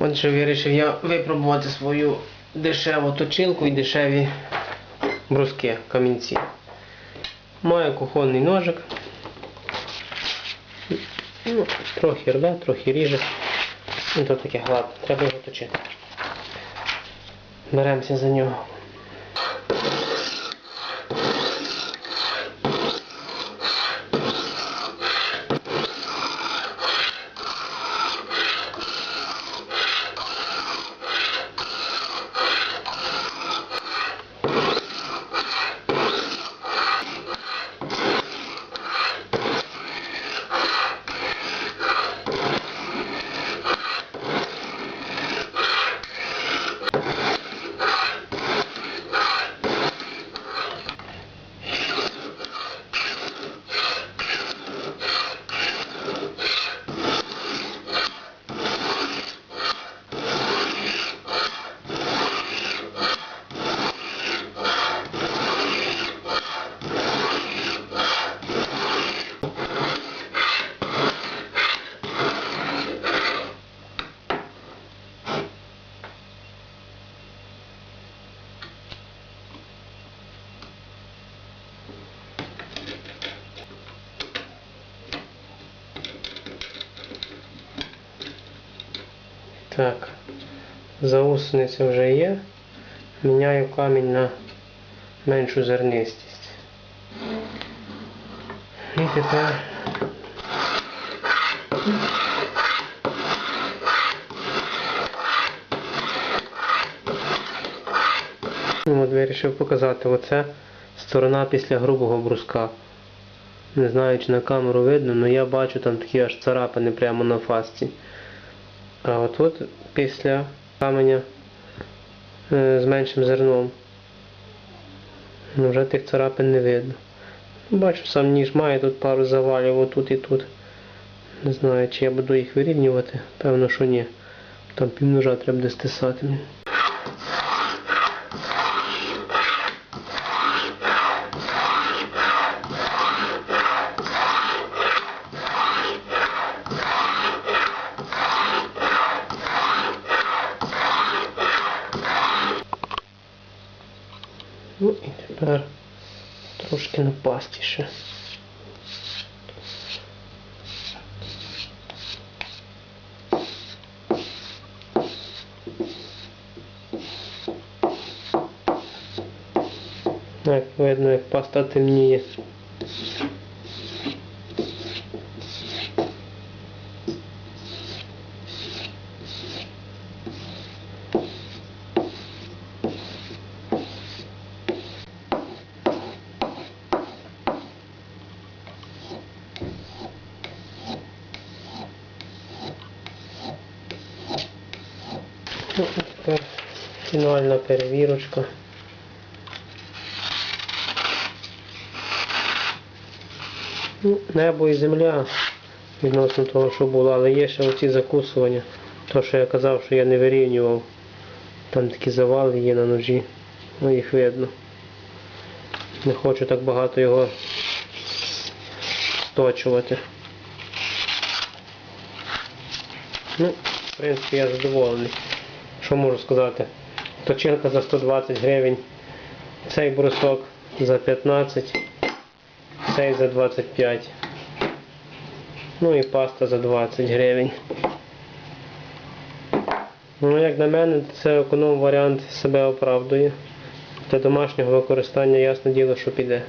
Отже, вирішив я випробувати свою дешеву точилку і дешеві бруски, камінці. Маю кухонний ножик. Ну, трохи рве, трохи ріже. Ну, то таке гладко, треба його точити. Беремося за нього. Так, заусениця вже є. Міняю камінь на меншу зернистість. І тепер От вирішив показати оце сторона після грубого бруска. Не знаю, чи на камеру видно, але я бачу там такі аж царапини прямо на фасці. А от от після каменя е, з меншим зерном. Вже тих царапин не видно. Бачу, сам ніж має тут пару завалів отут і тут. Не знаю, чи я буду їх вирівнювати. Певно, що ні. Там півножа треба буде стисати. Ну і тепер трошки напастіше. Як видно, як паста темніє. Ну, тепер фінальна перевірочка. Ну, небо і земля відносно того, що було, але є ще оці закусування. То, що я казав, що я не вирівнював. Там такі завали є на ножі. Ну їх видно. Не хочу так багато його сточувати. Ну, в принципі, я задоволений. Що можу сказати? Точилка за 120 гривень, цей брусок за 15, цей за 25. Ну і паста за 20 гривень. Ну, як на мене, це економ варіант себе оправдує. Для домашнього використання ясне діло, що піде.